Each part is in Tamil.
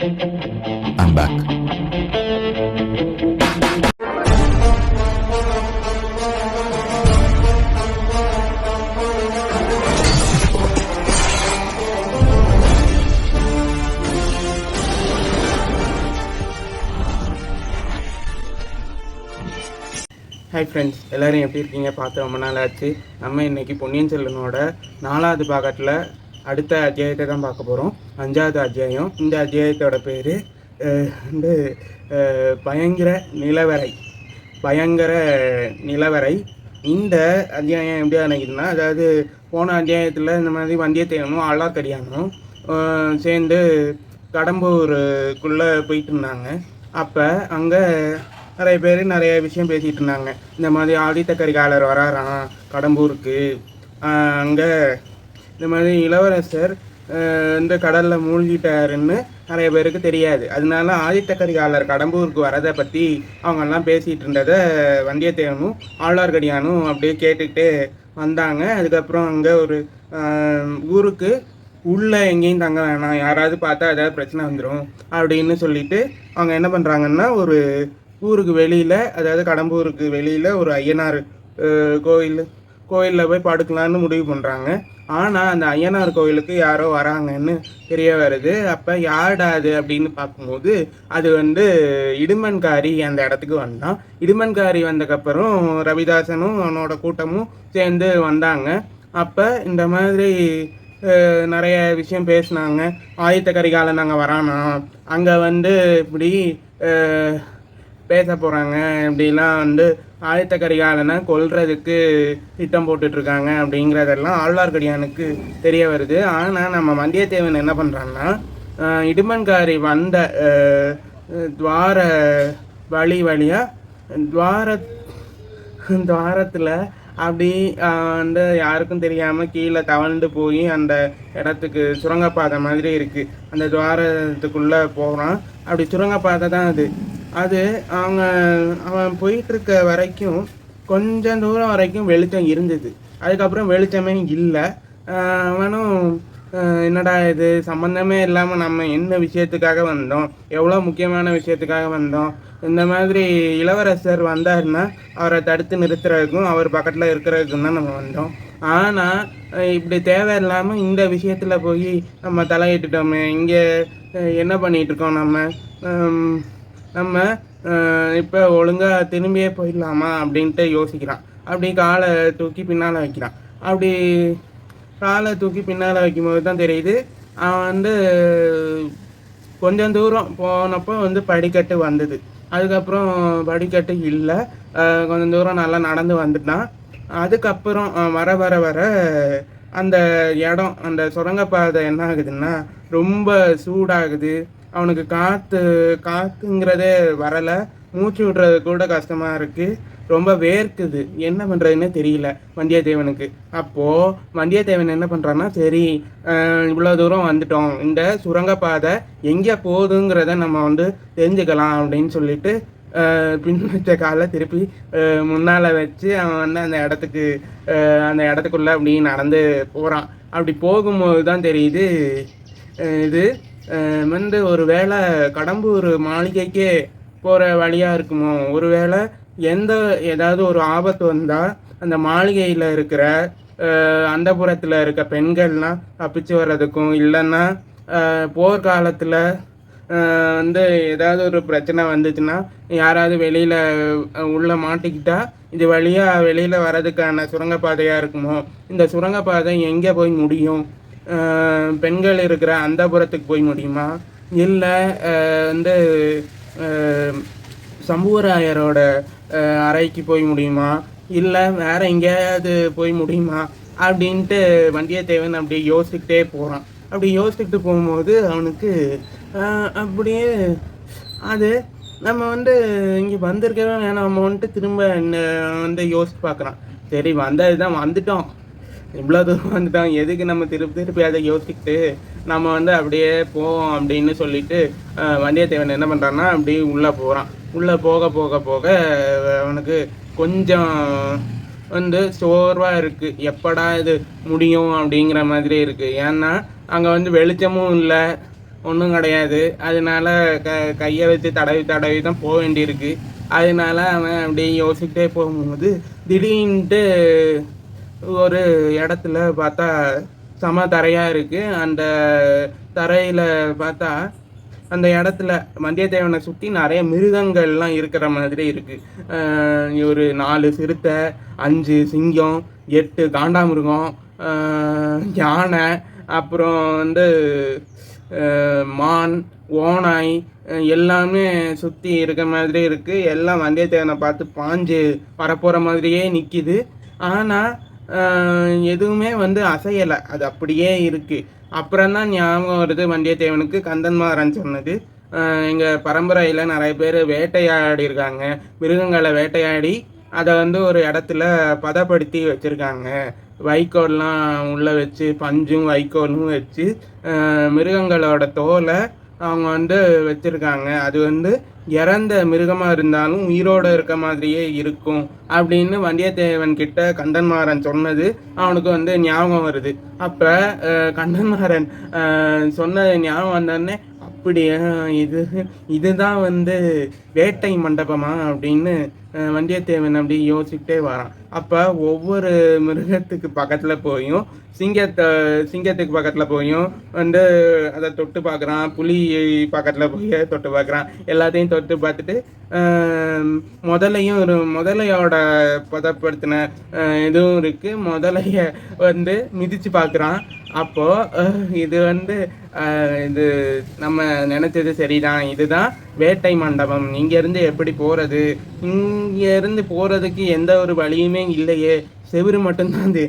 I'm back. ஹாய் ஃப்ரெண்ட்ஸ் எல்லோரும் எப்படி இருக்கீங்க பார்த்து ரொம்ப நாள் ஆச்சு நம்ம இன்னைக்கு பொன்னியின் செல்வனோட நாலாவது பாகத்தில் அடுத்த அத்தியாயத்தை தான் பார்க்க போகிறோம் அஞ்சாவது அத்தியாயம். இந்த அத்தியாயத்தோட பேர் வந்து பயங்கர நிலவரை. பயங்கர நிலவரை. இந்த அத்தியாயம் எப்படி ஆரம்பிக்குதுன்னா அதாவது போன அத்தியாயத்தில் இந்த மாதிரி வந்தியத்தேவனும் ஆழ்வார்க்கடியானும் சேர்ந்து கடம்பூருக்குள்ளே போயிட்டு இருந்தாங்க. அப்போ அங்கே நிறைய பேர் நிறைய விஷயம் பேசிகிட்டு இருந்தாங்க. இந்த மாதிரி ஆதித்த கரிகாலர் வராராம் கடம்பூருக்கு அங்கே இந்த மாதிரி இளவரசர் இந்த கடலில் மூழ்கிட்டாருன்னு நிறைய பேருக்கு தெரியாது. அதனால ஆதித்த கரிகாலர் கடம்பூருக்கு வரதை பற்றி அவங்கெல்லாம் பேசிகிட்டு இருந்ததை வந்தியத்தேவனும் ஆழ்வார்க்கடியானும் அப்படியே கேட்டுக்கிட்டே வந்தாங்க. அதுக்கப்புறம் அங்கே ஒரு ஊருக்கு உள்ளே எங்கேயும் தங்க வேணாம். யாராவது பார்த்தா ஏதாவது பிரச்சனை வந்துடும் அப்படின்னு சொல்லிட்டு அவங்க என்ன பண்ணுறாங்கன்னா ஒரு ஊருக்கு வெளியில் அதாவது கடம்பூருக்கு வெளியில் ஒரு ஐயனார் கோயில் கோயிலில் போய் படுக்கலான்னு முடிவு பண்ணுறாங்க ஆனால் அந்த ஐயனார் கோயிலுக்கு யாரோ வராங்கன்னு தெரிய வருது. அப்போ யார்டா அது அப்படின்னு பார்க்கும்போது அது வந்து இடுமன்காரி அந்த இடத்துக்கு வந்தான். இடுமன்காரி வந்ததுக்கப்புறம் ரவிதாசனும் அவனோட கூட்டமும் சேர்ந்து வந்தாங்க. அப்போ இந்த மாதிரி நிறைய விஷயம் பேசினாங்க. ஆயத்த கரிகாலன் நாங்கள் வரானா? அங்கே வந்து இப்படி பேச போகிறாங்க இப்படிலாம் வந்து ஆதித்த கரிகாலனை கொல்றதுக்கு திட்டம் போட்டுட்ருக்காங்க அப்படிங்கிறதெல்லாம் ஆழ்வார்க்கடியானுக்கு தெரிய வருது. ஆனால் நம்ம வந்தியத்தேவன் என்ன பண்ணுறான்னா இடுமன்காரி வந்த துவார வழி வழியாக துவார துவாரத்தில் அப்படி வந்து யாருக்கும் தெரியாமல் கீழே தவழ்ந்து போய் அந்த இடத்துக்கு சுரங்கப்பாதை மாதிரி இருக்குது அந்த துவாரத்துக்குள்ளே போகிறான் அப்படி சுரங்கப்பாதை தான் அது. அது அவங்க அவன் போயிட்டு இருக்க வரைக்கும் கொஞ்சம் தூரம் வரைக்கும் வெளிச்சம் இருந்தது. அதுக்கப்புறம் வெளிச்சமே இல்லை. அவனும் என்னடா இது? சம்மந்தமே இல்லாமல் நம்ம என்ன விஷயத்துக்காக வந்தோம்? எவ்வளோ முக்கியமான விஷயத்துக்காக வந்தோம்? இந்த மாதிரி இளவரசர் வந்தாருன்னா அவரை தடுத்து நிறுத்துறதுக்கும் அவர் பக்கத்தில் இருக்கிறதுக்கும் தான் நம்ம வந்தோம். ஆனால் இப்படி தேவையில்லாமல் இந்த விஷயத்தில் போய் நம்ம தலையிட்டுட்டோமே இங்கே என்ன பண்ணிகிட்ருக்கோம் இருக்கோம் நம்ம? நம்ம இப்போ ஒழுங்காக திரும்பியே போயிடலாமா அப்படின்ட்டு யோசிக்கிறான். அப்படி காலை தூக்கி பின்னால் வைக்கிறான். அப்படி காலை தூக்கி பின்னால் வைக்கும்போது தான் தெரியுது அவன் வந்து கொஞ்சம் தூரம் போனப்போ வந்து படிக்கட்டு வந்தது. அதுக்கப்புறம் படிக்கட்டு இல்லை. கொஞ்சம் தூரம் நல்லா நடந்து வந்துட்டான். அதுக்கப்புறம் வர வர வர அந்த இடம் அந்த சுரங்கப்பாதை என்ன ஆகுதுன்னா ரொம்ப சூடாகுது. அவனுக்கு காற்று காற்றுங்கிறதே வரலை. மூச்சு விடுறது கூட கஷ்டமாக இருக்குது ரொம்ப வேர்க்குது. என்ன பண்ணுறதுன்னு தெரியல வந்தியத்தேவனுக்கு. அப்போது வந்தியத்தேவன் என்ன பண்ணுறான்னா சரி இவ்வளோ தூரம் வந்துட்டோம். இந்த சுரங்கப்பாதை எங்கே போகுதுங்கிறத நம்ம வந்து தெரிஞ்சுக்கலாம் அப்படின்னு சொல்லிட்டு அஹ், பின் வச்ச காலை திருப்பி முன்னால் வச்சு அவன் வந்து அந்த இடத்துக்கு அந்த இடத்துக்குள்ளே அப்படி நடந்து போகிறான் அப்படி போகும்போது தான் தெரியுது இது வந்து ஒரு வேளை கடம்பூர் மாளிகைக்கே போகிற வழியாக இருக்குமோ? ஒருவேளை எந்த ஏதாவது ஒரு ஆபத்து வந்தால் அந்த மாளிகையில் இருக்கிற அந்தபுரத்தில் இருக்க பெண்கள்லாம் தப்பிச்சு வர்றதுக்கும் இல்லைன்னா போர்க்காலத்தில் வந்து ஏதாவது ஒரு பிரச்சனை வந்துச்சுன்னா யாராவது வெளியில் உள்ளே மாட்டிக்கிட்டா இது வழியாக வெளியில் வர்றதுக்கான சுரங்கப்பாதையாக இருக்குமோ? இந்த சுரங்கப்பாதை எங்கே போய் முடியும்? பெண்கள் இருக்கிற அந்தபுரத்துக்கு போய் முடியுமா? இல்லை வந்து சம்புவராயரோட அறைக்கு போய் முடியுமா? இல்லை வேற எங்கேயாவது போய் முடியுமா? அப்படின்ட்டு வந்தியத்தேவன் அப்படியே யோசிச்சுக்கிட்டே போகிறான் அப்படி யோசிச்சுக்கிட்டு போகும்போது அவனுக்கு அப்படியே அது நம்ம வந்து இங்கே வந்திருக்கவே வேணாம் நம்ம வந்துட்டு திரும்ப என்ன வந்து யோசிச்சு பார்க்குறான். சரி வந்தது தான் வந்துட்டோம். இவ்வளோ தூரம் வந்துட்டோம் எதுக்கு நம்ம திருப்பி திருப்பி அதை யோசிச்சுட்டு நம்ம வந்து அப்படியே போவோம் அப்படின்னு சொல்லிட்டு வந்தியத்தேவன் என்ன பண்ணுறான்னா அப்படியே உள்ளே போகிறான் உள்ளே போக போக போக அவனுக்கு கொஞ்சம் வந்து சோர்வாக இருக்குது எப்படா இது முடியும் அப்படிங்கிற மாதிரி இருக்குது ஏன்னா அங்கே வந்து வெளிச்சமும் இல்லை ஒன்றும் கிடையாது. அதனால க கையை வச்சு தடவி தடவி தான் போக வேண்டியிருக்கு. அதனால அவன் அப்படியே யோசிக்கிட்டே போகும்போது திடீர்னுட்டு ஒரு இடத்துல பார்த்தா சம தரையாக இருக்குது அந்த தரையில் பார்த்தா அந்த இடத்துல வந்தியத்தேவனை சுற்றி நிறைய மிருகங்கள்லாம் இருக்கிற மாதிரி இருக்குது ஒரு நாலு சிறுத்தை அஞ்சு சிங்கம் எட்டு காண்டாமிருகம் யானை அப்புறம் வந்து மான் ஓனாய் எல்லாமே சுற்றி இருக்க மாதிரி இருக்குது எல்லாம் வந்தியத்தேவனை பார்த்து பாஞ்சு வரப்போகிற மாதிரியே நிற்கிது ஆனால் எதுவுமே வந்து அசையலை. அது அப்படியே இருக்குது அப்புறம் தான் ஞாபகம் வருது வந்தியத்தேவனுக்கு. கந்தன்மாறன் சொன்னது. எங்கள் பரம்பரையில் நிறைய பேர் வேட்டையாடி இருக்காங்க. மிருகங்களை வேட்டையாடி அதை வந்து ஒரு இடத்துல பதப்படுத்தி வச்சுருக்காங்க. வைக்கோல்லாம் உள்ளே வச்சு பஞ்சும் வைக்கோலும் வச்சு மிருகங்களோட தோலை அவங்க வந்து வச்சுருக்காங்க. அது வந்து இறந்த மிருகமாக இருந்தாலும் உயிரோடு இருக்க மாதிரியே இருக்கும் அப்படின்னு வந்தியத்தேவன் கிட்ட கந்தன்மாறன் சொன்னது அவனுக்கு வந்து ஞாபகம் வருது. அப்போ கந்தன்மாறன் சொன்னது ஞாபகம் வந்தோடனே அப்படியா இது இதுதான் வந்து வேட்டை மண்டபமா? அப்படின்னு வந்தியத்தேவன் அப்படி யோசிச்சுட்டே வரான். அப்போ ஒவ்வொரு மிருகத்துக்கு பக்கத்தில் போயும் சிங்கத்தை சிங்கத்துக்கு பக்கத்தில் போயும் வந்து அதை தொட்டு பார்க்குறான் புலி பக்கத்தில் போய் தொட்டு பார்க்குறான். எல்லாத்தையும் தொட்டு பார்த்துட்டு முதலையும் ஒரு முதலையோட பதப்படுத்தின இதுவும் இருக்குது முதலைய வந்து மிதித்து பார்க்குறான். அப்போது இது வந்து இது நம்ம நினச்சது சரிதான். இதுதான் வேட்டை மண்டபம். இங்கேருந்து எப்படி போகிறது இங்கேருந்து போகிறதுக்கு எந்த ஒரு வழியுமே இல்லையே. செவுரு மட்டும்தான் இது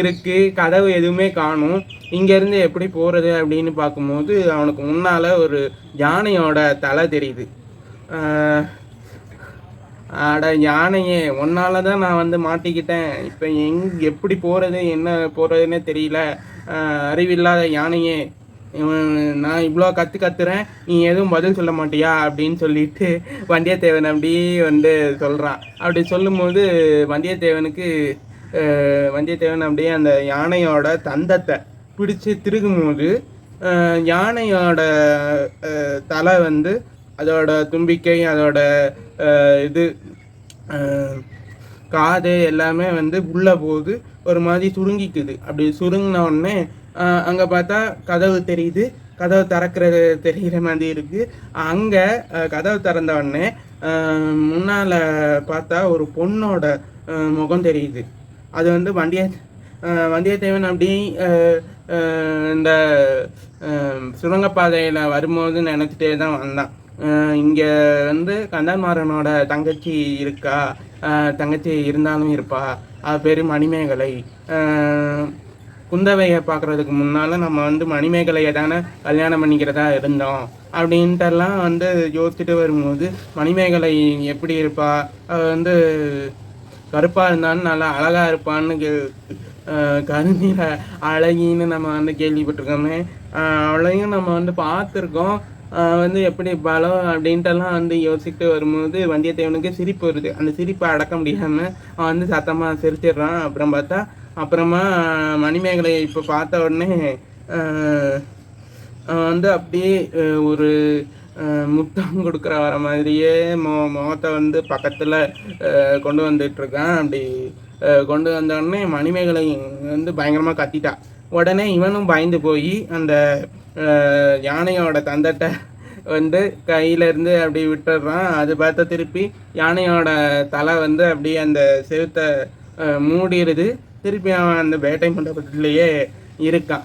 இருக்குது கதவு எதுவுமே காணும். இங்கேருந்து எப்படி போகிறது அப்படின்னு பார்க்கும்போது அவனுக்கு முன்னால் ஒரு யானையோட தலை தெரியுது. அட யானையே உன்னால தான் நான் வந்து மாட்டிக்கிட்டேன். இப்போ எங் எப்படி போகிறது என்ன போகிறதுன்னே தெரியல. அறிவில்லாத யானையே. இவன் நான் இவ்வளோ கற்று கத்துறேன் நீ எதுவும் பதில் சொல்ல மாட்டியா? அப்படின்னு சொல்லிட்டு வந்தியத்தேவன் அப்படி வந்து சொல்கிறான் அப்படி சொல்லும்போது வந்தியத்தேவனுக்கு வந்தியத்தேவன் அப்படியே அந்த யானையோட தந்தத்தை பிடிச்சி திருகும்போது யானையோட தலை வந்து அதோட தும்பிக்கை அதோட இது காது எல்லாமே வந்து உள்ளே போகுது. ஒரு மாதிரி சுருங்கிக்குது. அப்படி சுருங்கின உடனே அங்கே பார்த்தா கதவு தெரியுது. கதவு திறக்கிறது தெரிகிற மாதிரி இருக்குது அங்கே கதவு திறந்த உடனே முன்னால் பார்த்தா ஒரு பொண்ணோட முகம் தெரியுது. அது வந்து வண்டிய வந்தியத்தேவன் அப்படி இந்த சுரங்கப்பாதையில் வரும்போது நினச்சிட்டே தான் வந்தான். இங்கே வந்து கந்தன்மாறனோட தங்கச்சி இருக்கா? தங்கச்சி இருந்தாலும் இருப்பா. அது பேர் மணிமேகலை. குந்தவையை பார்க்குறதுக்கு முன்னால் நம்ம வந்து மணிமேகலையை தானே கல்யாணம் பண்ணிக்கிறதா இருந்தோம் அப்படின்ட்டுலாம் வந்து யோசிச்சுட்டு வரும்போது மணிமேகலை எப்படி இருப்பா? வந்து கருப்பாக இருந்தாலும் நல்லா அழகாக இருப்பான்னு கே அஹ் கருநீர அழகின்னு நம்ம வந்து கேள்விப்பட்டிருக்கோமே. அவளையும் நம்ம வந்து பார்த்துருக்கோம். வந்து எப்படி பலம் அப்படின்ட்டுலாம் வந்து யோசிச்சுட்டு வரும்போது வந்தியத்தேவனுக்கு சிரிப்பு வருது. அந்த சிரிப்பை அடக்க முடியாமல் அவன் வந்து சத்தமாக சிரிச்சிடுறான். அப்புறம் பார்த்தா அப்புறமா மணிமேகலையை இப்போ பார்த்த உடனே வந்து அப்படியே ஒரு முத்தம் கொடுக்குற வர மாதிரியே மொ முகத்தை வந்து பக்கத்தில் கொண்டு வந்துட்டுருக்கான் அப்படி கொண்டு வந்தோடனே மணிமேகலை வந்து பயங்கரமாக கத்திட்டா. உடனே இவனும் பயந்து போய் அந்த யானையோட தந்தட்டை வந்து கையிலேருந்து அப்படி விட்டுடுறான் அது பார்த்தா திருப்பி யானையோட தலை வந்து அப்படியே அந்த செவுத்தை மூடிடுது திருப்பி அவன் அந்த வேட்டை மண்டபத்திலேயே இருக்கான்.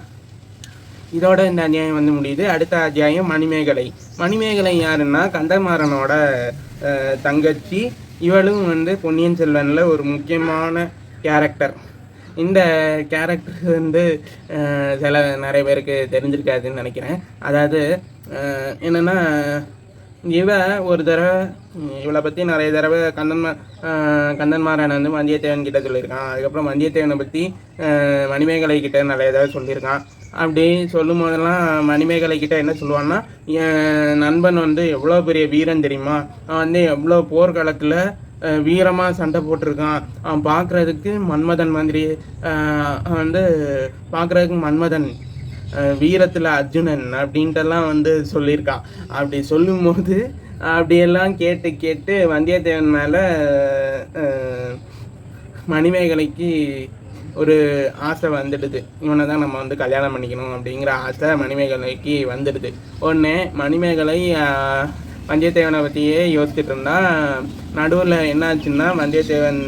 இதோட இந்த அத்தியாயம் வந்து முடியுது. அடுத்த அத்தியாயம் மணிமேகலை. மணிமேகலை யாருன்னா கந்தமாறனோட தங்கச்சி. இவளும் வந்து பொன்னியின் செல்வனில் ஒரு முக்கியமான கேரக்டர் இந்த கேரக்டர் வந்து சில நிறைய பேருக்கு தெரிஞ்சிருக்காதுன்னு நினைக்கிறேன். அதாவது என்னென்னா இவ ஒரு தடவை இவளை பற்றி நிறைய தடவை கந்தன்மா கந்தன்மாரன் வந்து வந்தியத்தேவன் கிட்ட சொல்லியிருக்கான். அதுக்கப்புறம் வந்தியத்தேவனை பற்றி மணிமேகலை கிட்ட நிறைய தடவை சொல்லியிருக்கான். அப்படி சொல்லும் போதெல்லாம் மணிமேகலை கிட்ட என்ன சொல்லுவான்னா என் நண்பன் வந்து எவ்வளோ பெரிய வீரன் தெரியுமா? அவன் வந்து எவ்வளோ போர்க்காலத்தில் வீரமாக சண்டை போட்டிருக்கான். அவன் பார்க்குறதுக்கு மன்மதன் மாதிரி வந்து பார்க்குறதுக்கு மன்மதன் வீரத்தில் அர்ஜுனன் அப்படின்ட்டெல்லாம் வந்து சொல்லியிருக்கான் அப்படி சொல்லும்போது அப்படியெல்லாம் கேட்டு கேட்டு வந்தியத்தேவன் மேலே மணிமேகலைக்கு ஒரு ஆசை வந்துடுது. இவனை தான் நம்ம வந்து கல்யாணம் பண்ணிக்கணும் அப்படிங்கிற ஆசை மணிமேகலைக்கு வந்துடுது. உடனே மணிமேகலை வந்தியத்தேவனை பற்றியே யோசிச்சுட்டு இருந்தா நடுவில் என்னாச்சுன்னா வந்தியத்தேவன்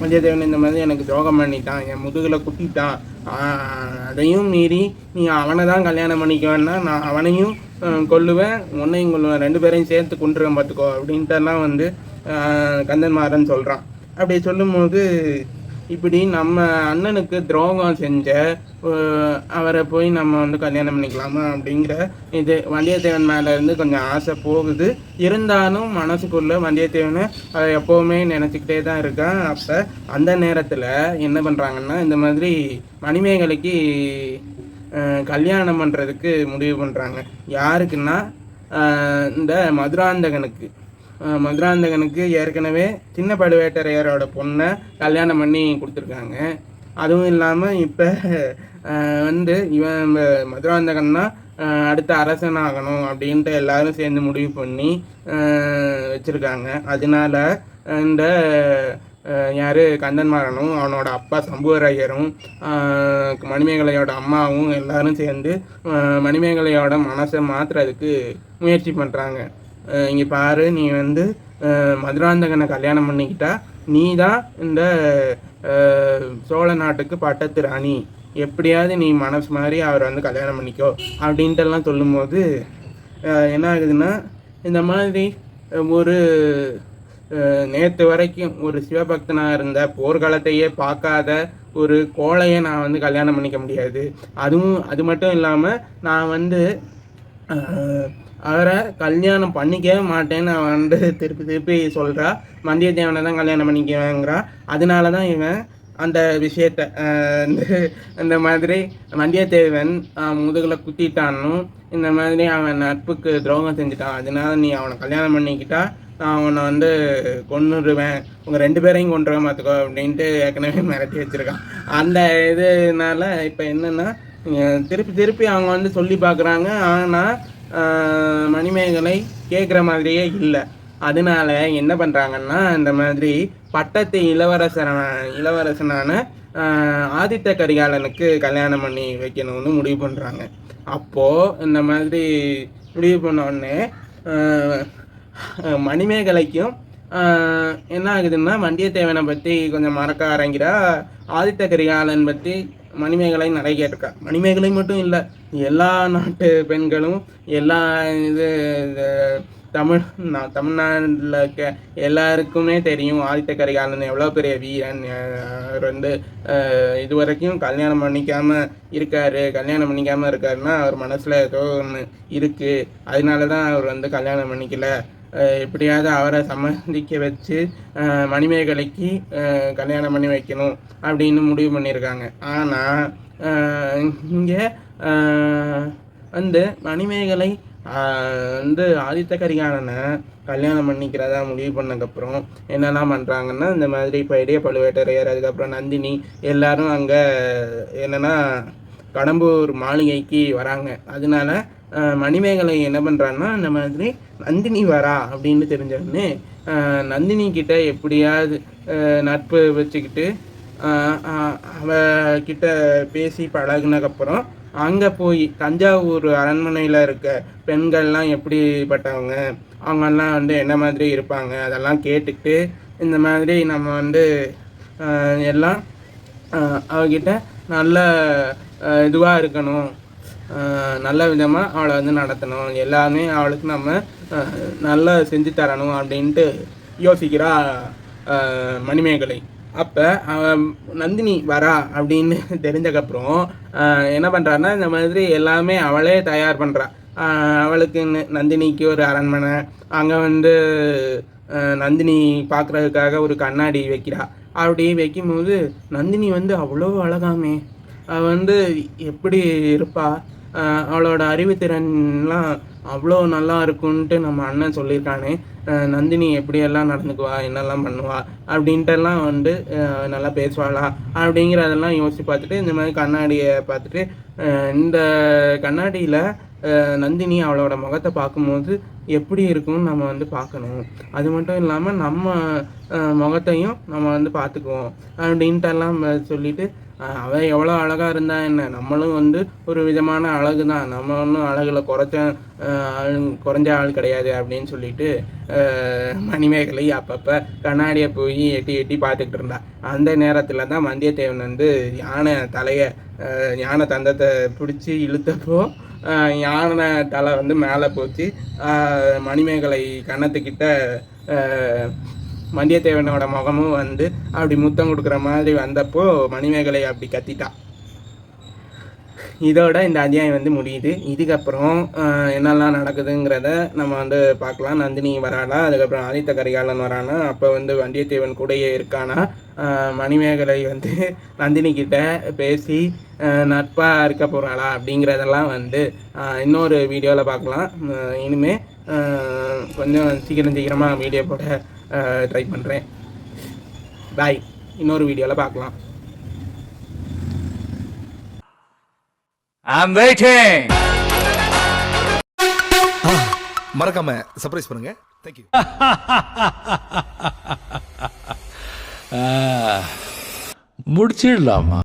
வந்தியத்தேவன் இந்த மாதிரி எனக்கு துரோகம் பண்ணிட்டான் என் முதுகில் குத்திட்டான். அதையும் மீறி நீ அவனை தான் கல்யாணம் பண்ணிக்குவேன்னா நான் அவனையும் கொல்லுவேன் உன்னையும் கொல்லுவேன் ரெண்டு பேரையும் சேர்த்து கொண்டுருவேன் பார்த்துக்கோ அப்படின்ட்டுலாம் வந்து கந்தன்மாறன் சொல்கிறான் அப்படி சொல்லும்போது இப்படி நம்ம அண்ணனுக்கு துரோகம் செஞ்ச அவரை போய் நம்ம வந்து கல்யாணம் பண்ணிக்கலாமா அப்படிங்கிற இது வந்தியத்தேவன் மேலே இருந்து கொஞ்சம் ஆசை போகுது. இருந்தாலும் மனசுக்குள்ள வந்தியத்தேவனை எப்போவுமே நினச்சிக்கிட்டே தான் இருக்கான் அப்போ அந்த நேரத்தில் என்ன பண்ணுறாங்கன்னா இந்த மாதிரி மணிமேகலைக்கு கல்யாணம் பண்ணுறதுக்கு முடிவு பண்ணுறாங்க யாருக்குன்னா இந்த மதுராந்தகனுக்கு. மதுராந்தகனுக்கு ஏற்கனவே சின்ன பழுவேட்டரையரோட பொண்ணை கல்யாணம் பண்ணி கொடுத்துருக்காங்க. அதுவும் இல்லாமல் இப்போ வந்து இவன் மதுராந்தகன் மதுராந்தகன்னா அடுத்த அரசன் ஆகணும் அப்படின்ட்டு எல்லாரும் சேர்ந்து முடிவு பண்ணி வச்சுருக்காங்க. அதனால இந்த யார் கந்தன்மாரனும் அவனோட அப்பா சம்புவரையரும் மணிமேகலையோட அம்மாவும் எல்லாரும் சேர்ந்து மணிமேகலையோட மனசை மாற்றுறதுக்கு முயற்சி பண்ணுறாங்க இங்கே பாரு நீ வந்து மதுராந்தகனை கல்யாணம் பண்ணிக்கிட்டா நீ தான் இந்த சோழ நாட்டுக்கு பட்டத்து ராணி. எப்படியாவது நீ மனசு மாதிரி அவரை வந்து கல்யாணம் பண்ணிக்கோ அப்படின்ட்டுலாம் சொல்லும்போது என்ன ஆகுதுன்னா இந்த மாதிரி ஒரு நேற்று வரைக்கும் ஒரு சிவபக்தனாக இருந்த போர்க்காலத்தையே பார்க்காத ஒரு கோழையை நான் வந்து கல்யாணம் பண்ணிக்க முடியாது. அதுவும் அது மட்டும் இல்லாமல் நான் வந்து அவரை கல்யாணம் பண்ணிக்கவே மாட்டேன்னு அவன் வந்து திருப்பி திருப்பி சொல்கிறா வந்தியத்தேவனை தான் கல்யாணம் பண்ணிக்குவேங்கிறா. அதனால தான் இவன் அந்த விஷயத்த இந்த மாதிரி வந்தியத்தேவன் முதுகில் குத்திட்டானும் இந்த மாதிரி அவன் நட்புக்கு துரோகம் செஞ்சுட்டான். அதனால நீ அவனை கல்யாணம் பண்ணிக்கிட்டா நான் அவனை வந்து கொண்டுடுவேன் உங்கள் ரெண்டு பேரையும் கொண்டுருவேன் பார்த்துக்கோ அப்படின்ட்டு ஏற்கனவே மிரட்டி வச்சுருக்கான். அந்த இதுனால இப்போ என்னென்னா திருப்பி திருப்பி அவங்க வந்து சொல்லி பார்க்குறாங்க. ஆனால் மணிமேகலை கேட்குற மாதிரியே இல்லை. அதனால என்ன பண்ணுறாங்கன்னா இந்த மாதிரி பட்டத்து இளவரசரான இளவரசனான ஆதித்த கரிகாலனுக்கு கல்யாணம் பண்ணி வைக்கணும்னு முடிவு பண்ணுறாங்க அப்போது இந்த மாதிரி முடிவு பண்ணோடனே மணிமேகலைக்கும் என்ன ஆகுதுன்னா வந்தியத்தேவனை பற்றி கொஞ்சம் மறக்க ஆரம்பிக்கிறா. ஆதித்த கரிகாலன் பற்றி மணிமேகலை நிறைய கேட்டிருக்கா. மணிமேகலை மட்டும் இல்லை எல்லா நாட்டு பெண்களும் எல்லா இது தமிழ் நான் தமிழ்நாட்டில் இருக்க எல்லாருக்குமே தெரியும் ஆதித்த கரிகாலன் எவ்வளோ பெரிய வீரன் அவர் வந்து இது வரைக்கும் கல்யாணம் பண்ணிக்காமல் இருக்காரு. கல்யாணம் பண்ணிக்காமல் இருக்காருன்னா அவர் மனசில் ஏதோ ஒன்று இருக்குது அதனால தான் அவர் வந்து கல்யாணம் பண்ணிக்கல. எப்படியாவது அவரை சம்மதிக்க வச்சு மணிமேகலைக்கு கல்யாணம் பண்ணி வைக்கணும் அப்படின்னு முடிவு பண்ணியிருக்காங்க. ஆனால் இங்கே வந்து மணிமேகலை வந்து ஆதித்த கரிகாலனை கல்யாணம் பண்ணிக்கிறதா முடிவு பண்ணதுக்கப்புறம் என்னெல்லாம் பண்ணுறாங்கன்னா இந்த மாதிரி இப்போ இடைய பழுவேட்டரையர் அதுக்கப்புறம் நந்தினி எல்லாரும் அங்கே என்னென்னா கடம்பூர் மாளிகைக்கு வராங்க. அதனால மணிமேகலை என்ன பண்ணுறான்னா இந்த மாதிரி நந்தினி வரா அப்படின்னு தெரிஞ்சவொடனே நந்தினி கிட்ட எப்படியாவது நட்பு வச்சுக்கிட்டு அவ கிட்ட பேசி பழகுனதுக்கப்புறம் அங்கே போய் தஞ்சாவூர் அரண்மனையில் இருக்க பெண்கள்லாம் எப்படிப்பட்டவங்க? அவங்கெல்லாம் வந்து என்ன மாதிரி இருப்பாங்க? அதெல்லாம் கேட்டுக்கிட்டு இந்த மாதிரி நம்ம வந்து எல்லாம் அவகிட்ட நல்ல இதுவாக இருக்கணும். நல்ல விதமாக அவளை வந்து நடத்தணும். எல்லாமே அவளுக்கு நம்ம நல்லா செஞ்சு தரணும் அப்படின்ட்டு யோசிக்கிறா மணிமேகலை. அப்போ அவன் நந்தினி வரா அப்படின்னு தெரிஞ்சக்கப்புறம் என்ன பண்ணுறான்னா இந்த மாதிரி எல்லாமே அவளே தயார் பண்ணுறா அவளுக்கு நந்தினிக்கு ஒரு அரண்மனை அங்கே வந்து நந்தினி பார்க்குறதுக்காக ஒரு கண்ணாடி வைக்கிறா. அப்படி வைக்கும்போது நந்தினி வந்து அவ்வளோ அழகாமே. அவள் வந்து எப்படி இருப்பா? அவளோட அறிவுத்திறன்லாம் அவ்வளோ நல்லா இருக்கும்ன்ட்டு நம்ம அண்ணன் சொல்லியிருக்கானே. நந்தினி எப்படியெல்லாம் நடந்துக்குவா என்னெல்லாம் பண்ணுவா அப்படின்ட்டுலாம் வந்து நல்லா பேசுவாளா அப்படிங்கிறதெல்லாம் யோசிச்சு பார்த்துட்டு இந்த மாதிரி கண்ணாடியை பார்த்துட்டு இந்த கண்ணாடியில் நந்தினி அவளோட முகத்தை பார்க்கும்போது எப்படி இருக்கும்னு நம்ம வந்து பார்க்கணும். அது மட்டும் இல்லாமல் நம்ம முகத்தையும் நம்ம வந்து பார்த்துக்குவோம் அப்படின்ட்டெல்லாம் சொல்லிட்டு அவன் எவ்வளோ அழகாக இருந்தா என்ன? நம்மளும் வந்து ஒரு விதமான அழகு தான் நம்ம ஒன்றும் அழகில் குறைச்ச ஆள் குறைஞ்ச ஆள் கிடையாது அப்படின்னு சொல்லிட்டு மணிமேகலை அப்பப்போ கண்ணாடியை போய் எட்டி எட்டி பார்த்துக்கிட்டு இருந்தா. அந்த நேரத்தில் தான் வந்தியத்தேவன் வந்து யானை தலையை யானை தந்தத்தை பிடிச்சி இழுத்தப்போ யானை தலை வந்து மேலே போச்சு. மணிமேகலை கன்னத்துக்கிட்ட வந்தியத்தேவனோட முகமும் வந்து அப்படி முத்தம் கொடுக்குற மாதிரி வந்தப்போ மணிமேகலை அப்படி கத்திட்டா. இதோட இந்த அத்தியாயம் வந்து முடியுது. இதுக்கப்புறம் என்னெல்லாம் நடக்குதுங்கிறத நம்ம வந்து பார்க்கலாம். நந்தினி வராளா அதுக்கப்புறம் ஆதித்த கரிகாலன் வரானா அப்போ வந்து வந்தியத்தேவன் கூடயே இருக்கானா? மணிமேகலை வந்து நந்தினி கிட்ட பேசி நட்பாக இருக்க போகிறாளா அப்படிங்கிறதெல்லாம் வந்து இன்னொரு வீடியோவில் பார்க்கலாம். இனிமேல் கொஞ்சம் சீக்கிரம் சீக்கிரமாக வீடியோ போட ட்ரை பண்ணுறேன் பாய் இன்னொரு வீடியோவில் பார்க்கலாம். I'm waiting. மறக்காம சர்ப்ரைஸ் பண்ணுங்க. தேங்க்யூ முடிச்சிடலாமா?